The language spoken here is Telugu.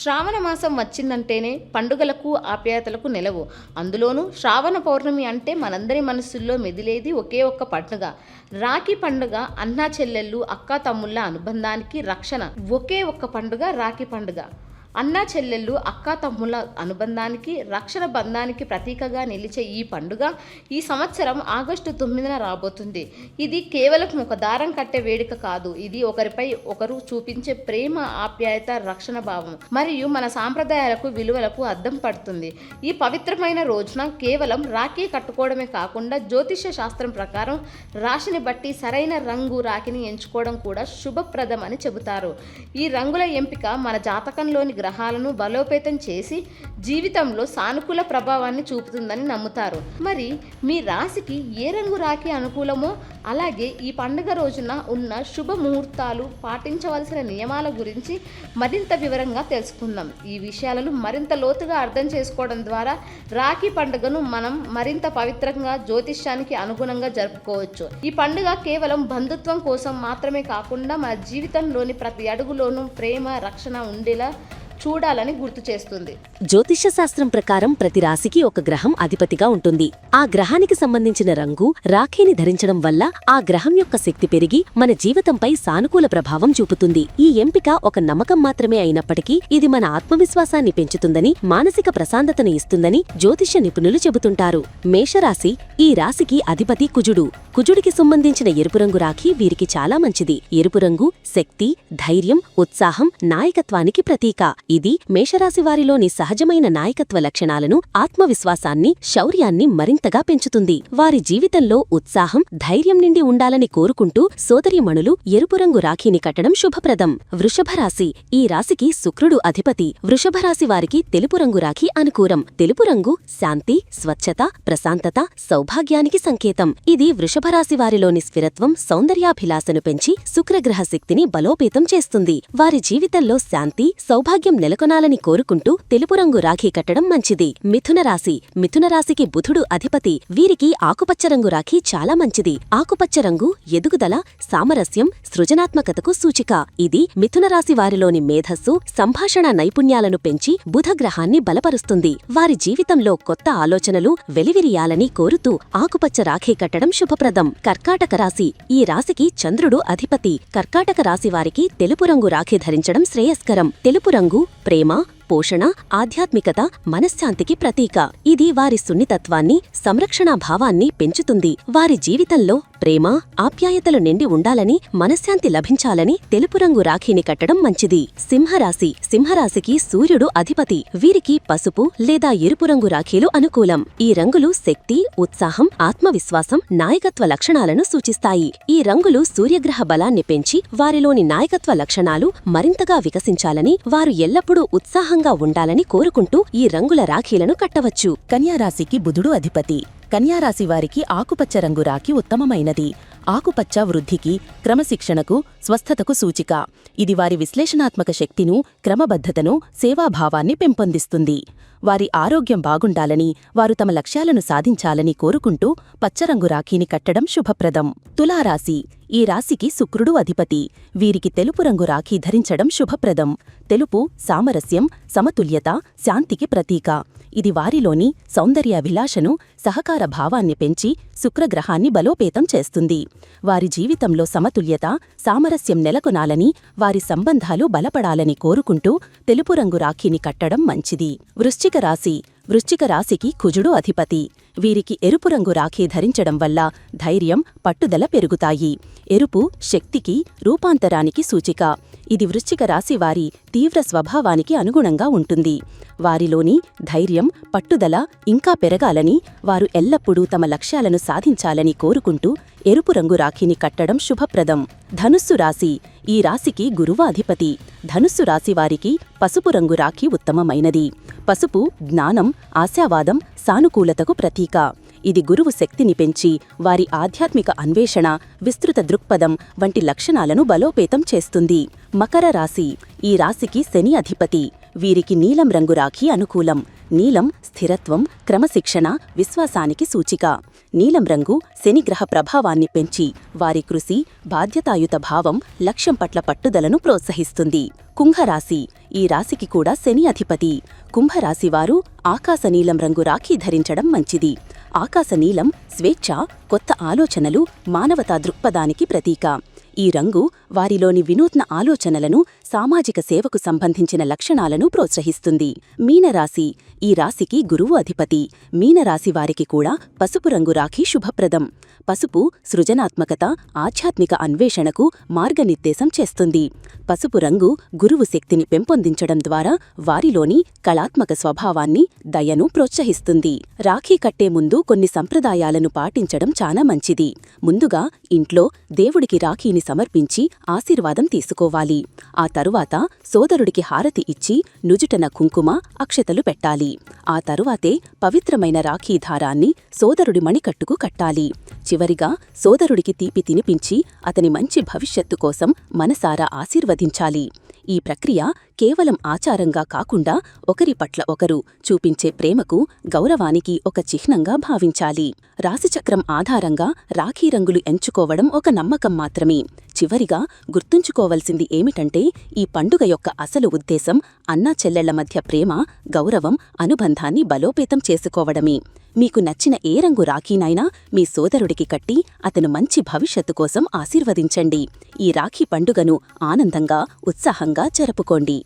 శ్రావణ మాసం వచ్చిందంటేనే పండుగలకు ఆప్యాయతలకు నిలవు. అందులోనూ శ్రావణ పౌర్ణమి అంటే మనందరి మనసుల్లో మెదిలేది ఒకే ఒక్క పండుగ. రాఖీ పండుగ అన్నా చెల్లెళ్ళు అక్కా తమ్ముళ్ళ అనుబంధానికి రక్షణ. ఒకే ఒక్క పండుగ రాఖీ పండుగ. అన్నా చెల్లెళ్ళు అక్కా తమ్ముల అనుబంధానికి రక్షణ బంధానికి ప్రతీకగా నిలిచే ఈ పండుగ ఈ సంవత్సరం ఆగస్టు తొమ్మిదిన రాబోతుంది. ఇది కేవలం ఒక దారం కట్టే వేడుక కాదు. ఇది ఒకరిపై ఒకరు చూపించే ప్రేమ ఆప్యాయత రక్షణ భావం మరియు మన సాంప్రదాయాలకు విలువలకు అద్దం పడుతుంది. ఈ పవిత్రమైన రోజున కేవలం రాఖీ కట్టుకోవడమే కాకుండా జ్యోతిష్య శాస్త్రం ప్రకారం రాశిని బట్టి సరైన రంగు రాఖీని ఎంచుకోవడం కూడా శుభప్రదం అని చెబుతారు. ఈ రంగుల ఎంపిక మన జాతకంలోని గ్రహాలను బలోపేతం చేసి జీవితంలో సానుకూల ప్రభావాన్ని చూపుతుందని నమ్ముతారు. మరి మీ రాశికి ఏ రంగు రాఖీ అనుకూలమో అలాగే ఈ పండుగ రోజున ఉన్న శుభ ముహూర్తాలు పాటించవలసిన నియమాల గురించి మరింత వివరంగా తెలుసుకుందాం. ఈ విషయాలను మరింత లోతుగా అర్థం చేసుకోవడం ద్వారా రాఖీ పండుగను మనం మరింత పవిత్రంగా జ్యోతిష్యానికి అనుగుణంగా జరుపుకోవచ్చు. ఈ పండుగ కేవలం బంధుత్వం కోసం మాత్రమే కాకుండా మన జీవితంలోని ప్రతి అడుగులోనూ ప్రేమ రక్షణ ఉండేలా చూడాలని గుర్తు చేస్తుంది. జ్యోతిష శాస్త్రం ప్రకారం ప్రతి రాశికి ఒక గ్రహం అధిపతిగా ఉంటుంది. ఆ గ్రహానికి సంబంధించిన రంగు రాఖీని ధరించడం వల్ల ఆ గ్రహం యొక్క శక్తి పెరిగి మన జీవితంపై సానుకూల ప్రభావం చూపుతుంది. ఈ ఎంపిక ఒక నమ్మకం మాత్రమే అయినప్పటికీ ఇది మన ఆత్మవిశ్వాసాన్ని పెంచుతుందని మానసిక ప్రశాంతతను ఇస్తుందని జ్యోతిష్య నిపుణులు చెబుతుంటారు. మేషరాశి ఈ రాశికి అధిపతి కుజుడు. కుజుడికి సంబంధించిన ఎరుపు రంగు రాఖీ వీరికి చాలా మంచిది. ఎరుపు రంగు శక్తి ధైర్యం ఉత్సాహం నాయకత్వానికి ప్రతీక. ఇది మేషరాశి వారిలోని సహజమైన నాయకత్వ లక్షణాలను ఆత్మవిశ్వాసాన్ని శౌర్యాన్ని మరింతగా పెంచుతుంది. వారి జీవితంలో ఉత్సాహం ధైర్యం నిండి ఉండాలని కోరుకుంటూ సోదరిమణులు ఎరుపు రంగు రాఖీని కట్టడం శుభప్రదం. వృషభరాశి ఈ రాశికి శుక్రుడు అధిపతి. వృషభరాశి వారికి తెలుపు రంగు రాఖీ అనుకూలం. తెలుపు రంగు శాంతి స్వచ్ఛత ప్రశాంతత సౌభాగ్యానికి సంకేతం. ఇది వృషభరాశి వారిలోని స్థిరత్వం సౌందర్యాభిలాషను పెంచి శుక్రగ్రహ శక్తిని బలోపేతం చేస్తుంది. వారి జీవితంలో శాంతి సౌభాగ్యం నెలకొనాలని కోరుకుంటూ తెలుపు రంగు రాఖీ కట్టడం మంచిది. మిథున రాశి. మిథున రాశికి బుధుడు అధిపతి. వీరికి ఆకుపచ్చ రంగు రాఖీ చాలా మంచిది. ఆకుపచ్చ రంగు ఎదుగుదల సామరస్యం సృజనాత్మకతకు సూచిక. ఇది మిథున రాశి వారిలోని మేధస్సు సంభాషణ నైపుణ్యాలను పెంచి బుధ గ్రహాన్ని బలపరుస్తుంది. వారి జీవితంలో కొత్త ఆలోచనలు వెలివిరియాలని కోరుతూ ఆకుపచ్చ రాఖీ కట్టడం శుభప్రదం. కర్కాటక రాశి. ఈ రాశికి చంద్రుడు అధిపతి. కర్కాటక రాశి వారికి తెలుపు రంగు రాఖీ ధరించడం శ్రేయస్కరం. తెలుపు రంగు ప్రేమ పోషణ ఆధ్యాత్మికత మనశ్శాంతికి ప్రతీక. ఇది వారి సున్నితత్వాన్ని సంరక్షణా భావాన్ని పెంచుతుంది. వారి జీవితంలో ప్రేమ ఆప్యాయతలు నిండి ఉండాలని మనశ్శాంతి లభించాలని తెలుపు రంగు రాఖీని కట్టడం మంచిది. సింహరాశి. సింహరాశికి సూర్యుడు అధిపతి. వీరికి పసుపు లేదా ఎరుపు రంగు రాఖీలు అనుకూలం. ఈ రంగులు శక్తి ఉత్సాహం ఆత్మవిశ్వాసం నాయకత్వ లక్షణాలను సూచిస్తాయి. ఈ రంగులు సూర్యగ్రహ బలాన్ని పెంచి వారిలోని నాయకత్వ లక్షణాలు మరింతగా వికసించాలని వారు ఎల్లప్పుడూ ఉత్సాహంగా ఉండాలని కోరుకుంటూ ఈ రంగుల రాఖీలను కట్టవచ్చు. కన్యారాశికి బుధుడు అధిపతి. కన్యారాశి వారికి ఆకుపచ్చ రంగు రాఖీ ఉత్తమమైనది. ఆకుపచ్చ వృద్ధికి క్రమశిక్షణకు స్వస్థతకు సూచిక. ఇది వారి విశ్లేషణాత్మక శక్తిను క్రమబద్ధతను సేవాభావాన్ని పెంపొందిస్తుంది. వారి ఆరోగ్యం బాగుండాలని వారు తమ లక్ష్యాలను సాధించాలని కోరుకుంటూ పచ్చరంగు రాఖీని కట్టడం శుభప్రదం. తులారాశి. ఈ రాశికి శుక్రుడు అధిపతి. వీరికి తెలుపు రంగు రాఖీ ధరించడం శుభప్రదం. తెలుపు సామరస్యం సమతుల్యత శాంతికి ప్రతీక. ఇది వారిలోని సౌందర్యాభిలాషను సహకార భావాన్ని పెంచి శుక్రగ్రహాన్ని బలోపేతం చేస్తుంది. వారి జీవితంలో సమతుల్యత సామరస్యం నెలకొనాలని వారి సంబంధాలు బలపడాలని కోరుకుంటూ తెలుపు రంగు రాఖీని కట్టడం మంచిది. వృశ్చిక రాశి వృశ్చిక రాశికి కుజుడు అధిపతి. వీరికి ఎరుపు రంగు రాఖీ ధరించడం వల్ల ధైర్యం పట్టుదల పెరుగుతాయి. ఎరుపు శక్తికి రూపాంతరానికి సూచిక. ఇది వృశ్చిక రాశి వారి తీవ్ర స్వభావానికి అనుగుణంగా ఉంటుంది. వారిలోని ధైర్యం పట్టుదల ఇంకా పెరగాలని వారు ఎల్లప్పుడూ తమ లక్ష్యాలను సాధించాలని కోరుకుంటూ ఎరుపు రంగు రాఖీని కట్టడం శుభప్రదం. ధనుస్సు రాశి ఈ రాశికి గురువాధిపతి. ధనుస్సు రాశి వారికి పసుపు రంగు రాఖీ ఉత్తమమైనది. పసుపు జ్ఞానం ఆశావాదం సానుకూలతకు ప్రతీక. ఇది గురువు శక్తిని పెంచి వారి ఆధ్యాత్మిక అన్వేషణ విస్తృత దృక్పథం వంటి లక్షణాలను బలోపేతం చేస్తుంది. మకర రాశి. ఈ రాశికి శని అధిపతి. వీరికి నీలం రంగు రాఖీ అనుకూలం. నీలం స్థిరత్వం క్రమశిక్షణ విశ్వాసానికి సూచిక. నీలం రంగు శనిగ్రహ ప్రభావాన్ని పెంచి వారి కృషి బాధ్యతాయుత భావం లక్ష్యం పట్ల పట్టుదలను ప్రోత్సహిస్తుంది. కుంభరాశి. ఈ రాశికి కూడా శని అధిపతి. కుంభరాశివారు ఆకాశ నీలం రంగు రాఖీ ధరించడం మంచిది. ఆకాశ నీలం స్వేచ్ఛ కొత్త ఆలోచనలు మానవతా దృక్పథానికి ప్రతీక. ఈ రంగు వారిలోని వినూత్న ఆలోచనలను సామాజిక సేవకు సంబంధించిన లక్షణాలను ప్రోత్సహిస్తుంది. మీనరాశి ఈ రాశికి గురువు అధిపతి. మీనరాశి వారికి కూడా పసుపు రంగు రాఖీ శుభప్రదం. పసుపు సృజనాత్మకత ఆధ్యాత్మిక అన్వేషణకు మార్గనిర్దేశం చేస్తుంది. పసుపు రంగు గురువు శక్తిని పెంపొందించడం ద్వారా వారిలోని కళాత్మక స్వభావాన్ని దయను ప్రోత్సహిస్తుంది. రాఖీ కట్టే ముందు కొన్ని సంప్రదాయాలను పాటించడం చాలా మంచిది. ముందుగా ఇంట్లో దేవుడికి రాఖీని సమర్పించి ఆశీర్వాదం తీసుకోవాలి. ఆ తరువాత సోదరుడికి హారతి ఇచ్చి నుజుటన కుంకుమ అక్షతలు పెట్టాలి. ఆ తరువాతే పవిత్రమైన రాఖీ దారాన్ని సోదరుడి మణికట్టుకు కట్టాలి. చివరిగా సోదరుడికి తీపి తినిపించి అతని మంచి భవిష్యత్తు కోసం మనసారా ఆశీర్వదించాలి. ఈ ప్రక్రియ కేవలం ఆచారంగా కాకుండా ఒకరి పట్ల ఒకరు చూపించే ప్రేమకు గౌరవానికి ఒక చిహ్నంగా భావించాలి. రాశిచక్రం ఆధారంగా రాఖీ రంగులు ఎంచుకోవడం ఒక నమ్మకం మాత్రమే. చివరిగా గుర్తుంచుకోవలసింది ఏమిటంటే ఈ పండుగ యొక్క అసలు ఉద్దేశం అన్నా చెల్లెళ్ళ మధ్య ప్రేమ గౌరవం అనుబంధాన్ని బలోపేతం చేసుకోవడమే. మీకు నచ్చిన ఏ రంగు రాఖీనైనా మీ సోదరుడికి కట్టి అతను మంచి భవిష్యత్తు కోసం ఆశీర్వదించండి. ఈ రాఖీ పండుగను ఆనందంగా ఉత్సాహంగా జరుపుకోండి.